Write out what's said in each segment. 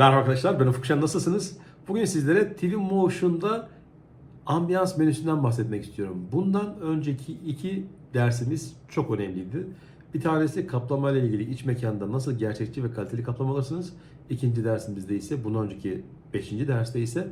Merhaba arkadaşlar, ben Ufuk Şen. Nasılsınız? Bugün sizlere TV Motion'da ambiyans menüsünden bahsetmek istiyorum. Bundan önceki iki dersimiz çok önemliydi. Bir tanesi kaplama ile ilgili iç mekanda nasıl gerçekçi ve kaliteli kaplama alırsınız. İkinci dersimizde ise, bundan önceki beşinci derste ise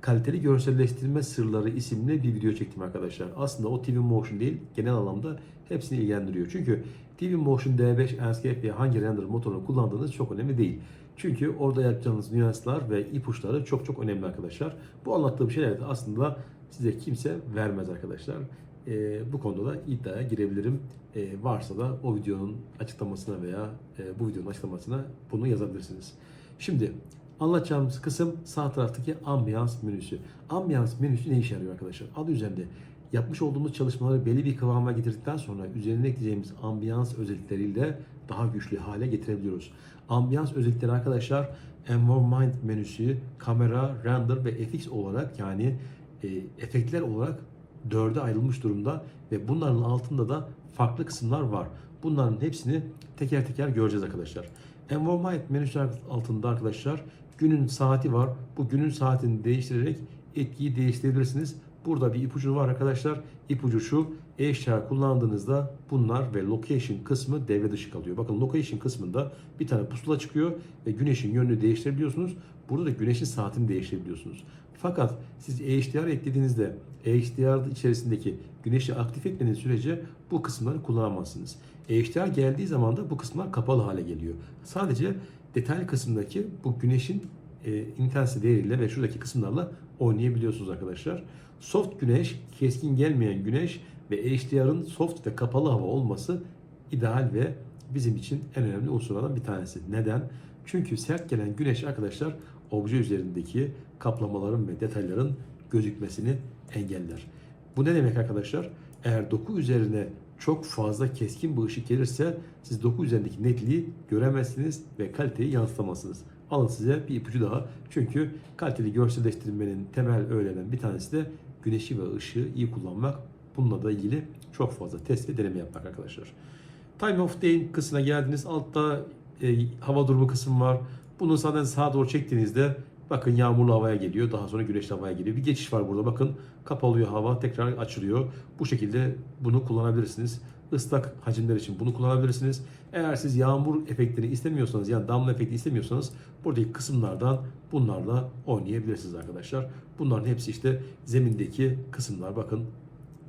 kaliteli görselleştirme sırları isimli bir video çektim arkadaşlar. Aslında o TV Motion değil, genel anlamda hepsini ilgilendiriyor. Çünkü TV Motion D5 Enscape ve hangi render motorunu kullandığınız çok önemli değil. Çünkü orada yapacağınız nüanslar ve ipuçları çok çok önemli arkadaşlar. Bu anlattığım şeyler de aslında size kimse vermez arkadaşlar. Ee, bu konuda da iddiaya girebilirim. Ee, varsa da o videonun açıklamasına veya e, bu videonun açıklamasına bunu yazabilirsiniz. Şimdi anlatacağımız kısım sağ taraftaki ambiyans menüsü. Ambiyans menüsü ne işe yarıyor arkadaşlar? Adı üzerinde yapmış olduğumuz çalışmaları belli bir kıvama getirdikten sonra üzerine ekleyeceğimiz ambiyans özellikleriyle daha güçlü hale getirebiliyoruz. Ambiyans özellikleri arkadaşlar Environment menüsü, kamera, render ve FX olarak yani e, efektler olarak dörde ayrılmış durumda ve bunların altında da farklı kısımlar var. Bunların hepsini teker teker göreceğiz arkadaşlar. Environment menüsü altında arkadaşlar günün saati var. Bu günün saatini değiştirerek etkiyi değiştirebilirsiniz. Burada bir ipucu var arkadaşlar. İpucu şu. E-işler kullandığınızda bunlar ve location kısmı devre dışı kalıyor. Bakın location kısmında bir tane pusula çıkıyor ve güneşin yönünü değiştirebiliyorsunuz. Burada da güneşin saatini değiştirebiliyorsunuz. Fakat siz e-HDR eklediğinizde e-HDR içerisindeki güneşi aktif etmediğiniz sürece bu kısımları kullanamazsınız. e geldiği zaman da bu kısımlar kapalı hale geliyor. Sadece detay kısımdaki bu güneşin e, intensite değeriyle ve şuradaki kısımlarla oynayabiliyorsunuz arkadaşlar. Soft güneş, keskin gelmeyen güneş ve HDR'ın soft ve kapalı hava olması ideal ve bizim için en önemli unsurlardan bir tanesi. Neden? Çünkü sert gelen güneş arkadaşlar obje üzerindeki kaplamaların ve detayların gözükmesini engeller. Bu ne demek arkadaşlar? Eğer doku üzerine çok fazla keskin bir ışık gelirse siz doku üzerindeki netliği göremezsiniz ve kaliteyi yansıtamazsınız. Alın size bir ipucu daha. Çünkü kaliteli görselleştirmenin temel öğelerinden bir tanesi de güneşi ve ışığı iyi kullanmak. Bununla da ilgili çok fazla test ve deneme yapmak arkadaşlar. Time of day kısmına geldiniz. Altta e, hava durumu kısmı var. Bunu zaten sağa doğru çektiğinizde bakın yağmurlu havaya geliyor. Daha sonra güneşli havaya geliyor. Bir geçiş var burada. Bakın kapalıyor hava tekrar açılıyor. Bu şekilde bunu kullanabilirsiniz. Islak hacimler için bunu kullanabilirsiniz. Eğer siz yağmur efektini istemiyorsanız yani damla efekti istemiyorsanız buradaki kısımlardan bunlarla oynayabilirsiniz arkadaşlar. Bunların hepsi işte zemindeki kısımlar. Bakın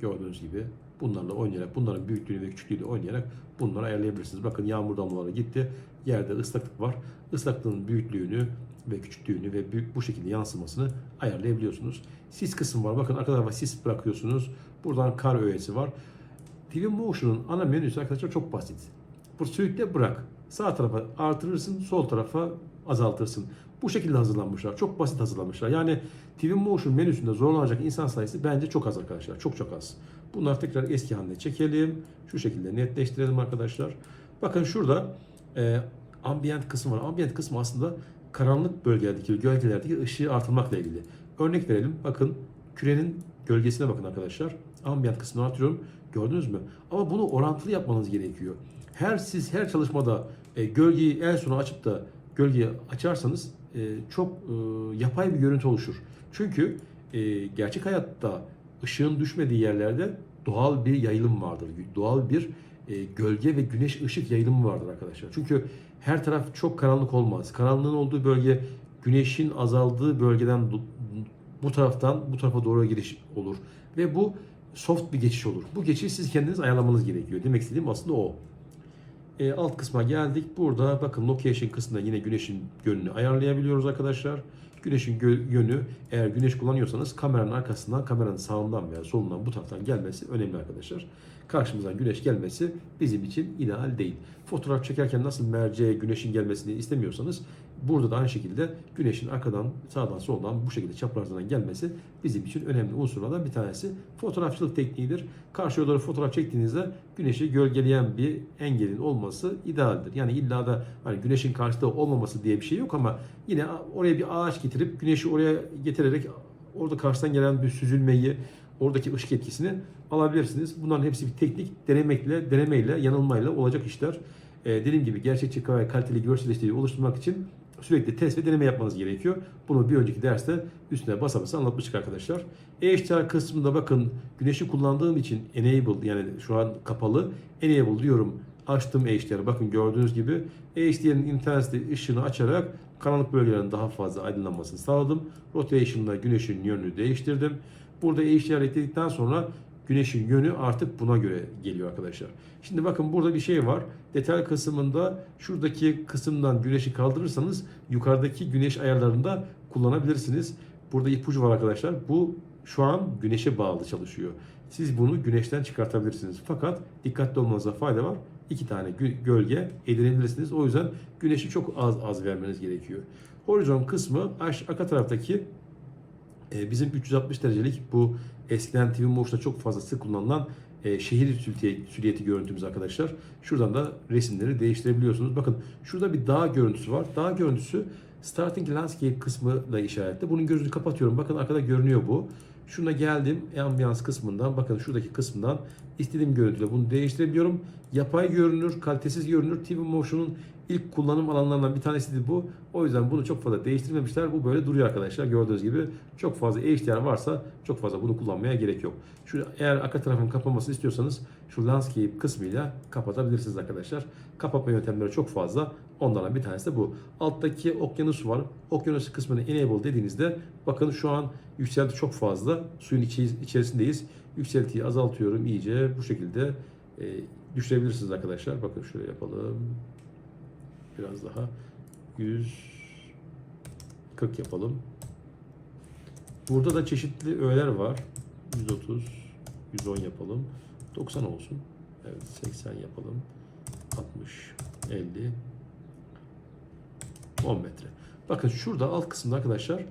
gördüğünüz gibi bunlarla oynayarak, bunların büyüklüğünü ve küçüklüğünü oynayarak bunları ayarlayabilirsiniz. Bakın yağmur damlaları gitti. Yerde ıslaklık var. Islaklığın büyüklüğünü ve küçüklüğünü ve büyük bu şekilde yansımasını ayarlayabiliyorsunuz. Sis kısım var. Bakın arka sis bırakıyorsunuz. Buradan kar öğesi var. TV Motion'un ana menüsü arkadaşlar çok basit. Bu sürükle bırak. Sağ tarafa artırırsın, sol tarafa azaltırsın. Bu şekilde hazırlanmışlar. Çok basit hazırlanmışlar. Yani TV Motion menüsünde zorlanacak insan sayısı bence çok az arkadaşlar. Çok çok az. Bunları tekrar eski haline çekelim. Şu şekilde netleştirelim arkadaşlar. Bakın şurada e, ambient kısmı var. Ambient kısmı aslında karanlık bölgelerdeki, gölgelerdeki ışığı artırmakla ilgili. Örnek verelim. Bakın kürenin gölgesine bakın arkadaşlar. Ambient kısmını artırıyorum. Gördünüz mü? Ama bunu orantılı yapmanız gerekiyor. Her siz her çalışmada e, gölgeyi en sona açıp da gölgeyi açarsanız e, çok e, yapay bir görüntü oluşur. Çünkü e, gerçek hayatta ışığın düşmediği yerlerde doğal bir yayılım vardır. Doğal bir gölge ve güneş ışık yayılımı vardır arkadaşlar. Çünkü her taraf çok karanlık olmaz. Karanlığın olduğu bölge güneşin azaldığı bölgeden bu taraftan bu tarafa doğru giriş olur. Ve bu soft bir geçiş olur. Bu geçişi siz kendiniz ayarlamanız gerekiyor. Demek istediğim aslında o. E, alt kısma geldik. Burada bakın location kısmında yine güneşin yönünü ayarlayabiliyoruz arkadaşlar. Güneşin gö- yönü eğer güneş kullanıyorsanız kameranın arkasından, kameranın sağından veya solundan bu taraftan gelmesi önemli arkadaşlar. Karşımızdan güneş gelmesi bizim için ideal değil. Fotoğraf çekerken nasıl merceğe güneşin gelmesini istemiyorsanız burada da aynı şekilde güneşin arkadan, sağdan, soldan bu şekilde çaprazdan gelmesi bizim için önemli unsurlardan bir tanesi. Fotoğrafçılık tekniğidir. Karşıya doğru fotoğraf çektiğinizde güneşi gölgeleyen bir engelin olması idealdir. Yani illa da hani güneşin karşıda olmaması diye bir şey yok ama yine oraya bir ağaç getirip güneşi oraya getirerek orada karşıdan gelen bir süzülmeyi, oradaki ışık etkisini alabilirsiniz. Bunların hepsi bir teknik denemekle, denemeyle, yanılmayla olacak işler. e, dediğim gibi gerçekçi ve kaliteli görsel oluşturmak için sürekli test ve deneme yapmanız gerekiyor. Bunu bir önceki derste üstüne basa basa anlatmıştık arkadaşlar. HDR kısmında bakın güneşi kullandığım için enable yani şu an kapalı enable diyorum. Açtım HDR'ı. Bakın gördüğünüz gibi HDR'in intensity ışığını açarak karanlık bölgelerin daha fazla aydınlanmasını sağladım. Rotation'da güneşin yönünü değiştirdim. Burada HDR ekledikten sonra güneşin yönü artık buna göre geliyor arkadaşlar. Şimdi bakın burada bir şey var. Detay kısmında şuradaki kısımdan güneşi kaldırırsanız yukarıdaki güneş ayarlarında kullanabilirsiniz. Burada ipucu var arkadaşlar. Bu şu an güneşe bağlı çalışıyor. Siz bunu güneşten çıkartabilirsiniz. Fakat dikkatli olmanıza fayda var. İki tane gö- gölge edinebilirsiniz. O yüzden güneşi çok az az vermeniz gerekiyor. Horizon kısmı arka taraftaki bizim 360 derecelik bu eskiden TV Motion'da çok fazla sık kullanılan e, şehir süliyeti görüntümüz arkadaşlar. Şuradan da resimleri değiştirebiliyorsunuz. Bakın şurada bir dağ görüntüsü var. Dağ görüntüsü Starting Landscape kısmı da işaretli. Bunun gözünü kapatıyorum. Bakın arkada görünüyor bu. Şuna geldim ambiyans kısmından bakın şuradaki kısmından istediğim görüntüyle bunu değiştirebiliyorum. Yapay görünür, kalitesiz görünür. TV Motion'un ilk kullanım alanlarından bir tanesiydi bu. O yüzden bunu çok fazla değiştirmemişler. Bu böyle duruyor arkadaşlar. Gördüğünüz gibi çok fazla HDR varsa çok fazla bunu kullanmaya gerek yok. Şu eğer arka tarafın kapanmasını istiyorsanız şu landscape kısmıyla kapatabilirsiniz arkadaşlar. Kapatma yöntemleri çok fazla. Onlardan bir tanesi de bu. Alttaki okyanus var. Okyanus kısmını enable dediğinizde bakın şu an yükselti çok fazla. Suyun içerisindeyiz. Yükseltiyi azaltıyorum iyice bu şekilde e, düşürebilirsiniz arkadaşlar. Bakın şöyle yapalım. Biraz daha 140 yapalım. Burada da çeşitli öğeler var. 130, 110 yapalım. 90 olsun. Evet 80 yapalım. 60, 50, 10 metre. Bakın şurada alt kısımda arkadaşlar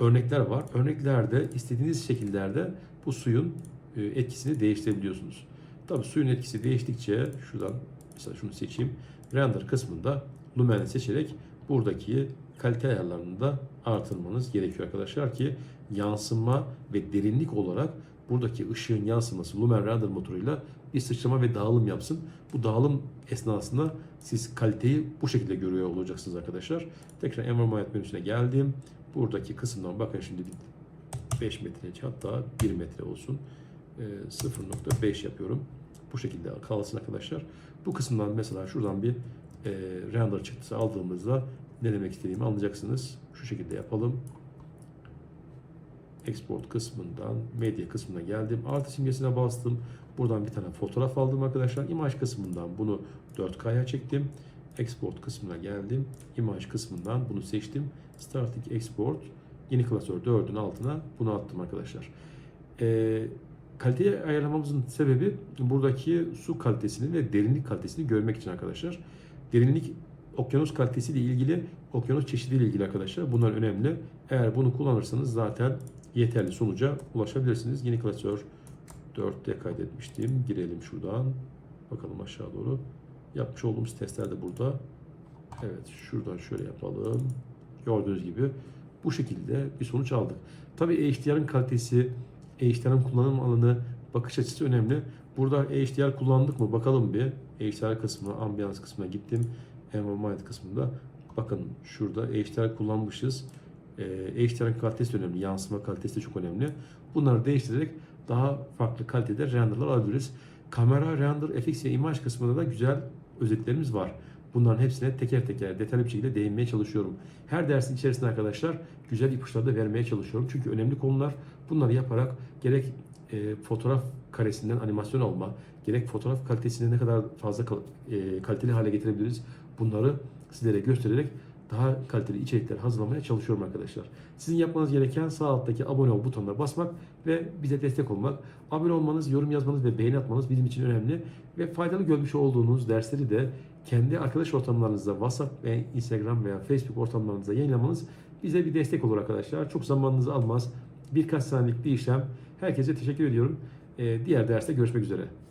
örnekler var. Örneklerde istediğiniz şekillerde bu suyun e, etkisini değiştirebiliyorsunuz. Tabii suyun etkisi değiştikçe şuradan mesela şunu seçeyim. Render kısmında lumen'i seçerek buradaki kalite ayarlarını da artırmanız gerekiyor arkadaşlar ki yansıma ve derinlik olarak buradaki ışığın yansıması lumen render motoruyla bir sıçrama ve dağılım yapsın. Bu dağılım esnasında siz kaliteyi bu şekilde görüyor olacaksınız arkadaşlar. Tekrar Environment menüsüne geldim. Buradaki kısımdan bakın şimdi bir 5 metre hatta 1 metre olsun. Ee, 0.5 yapıyorum. Bu şekilde kalsın arkadaşlar. Bu kısımdan mesela şuradan bir e, render çıktısı aldığımızda ne demek istediğimi anlayacaksınız. Şu şekilde yapalım. Export kısmından medya kısmına geldim. Artı simgesine bastım. Buradan bir tane fotoğraf aldım arkadaşlar. İmaj kısmından bunu 4K'ya çektim. Export kısmına geldim. İmaj kısmından bunu seçtim. Starting Export. Yeni klasör 4'ün altına bunu attım arkadaşlar. Ee, kaliteyi ayarlamamızın sebebi buradaki su kalitesini ve derinlik kalitesini görmek için arkadaşlar. Derinlik okyanus kalitesiyle ilgili, okyanus çeşidiyle ilgili arkadaşlar. Bunlar önemli. Eğer bunu kullanırsanız zaten yeterli sonuca ulaşabilirsiniz. Yeni klasör 4'te kaydetmiştim. Girelim şuradan. Bakalım aşağı doğru. Yapmış olduğumuz testler de burada. Evet şuradan şöyle yapalım. Gördüğünüz gibi bu şekilde bir sonuç aldık. Tabii HDR'ın kalitesi, HDR'ın kullanım alanı, bakış açısı önemli. Burada HDR kullandık mı bakalım bir. HDR kısmına, ambiyans kısmına gittim. Environment kısmında. Bakın şurada HDR kullanmışız. Ee, HDR'ın kalitesi de önemli. Yansıma kalitesi de çok önemli. Bunları değiştirerek daha farklı kalitede renderlar alabiliriz. Kamera, render, FX ve imaj kısmında da güzel özetlerimiz var. Bunların hepsine teker teker detaylı bir şekilde değinmeye çalışıyorum. Her dersin içerisinde arkadaşlar güzel ipuçları da vermeye çalışıyorum. Çünkü önemli konular bunları yaparak gerek e, fotoğraf karesinden animasyon alma, gerek fotoğraf kalitesini ne kadar fazla kal- e, kaliteli hale getirebiliriz bunları sizlere göstererek daha kaliteli içerikler hazırlamaya çalışıyorum arkadaşlar. Sizin yapmanız gereken sağ alttaki abone ol butonuna basmak ve bize destek olmak. Abone olmanız, yorum yazmanız ve beğeni atmanız bizim için önemli. Ve faydalı görmüş olduğunuz dersleri de kendi arkadaş ortamlarınızda WhatsApp ve Instagram veya Facebook ortamlarınızda yayınlamanız bize bir destek olur arkadaşlar. Çok zamanınızı almaz. Birkaç saniyelik bir işlem. Herkese teşekkür ediyorum. Ee, diğer derste görüşmek üzere.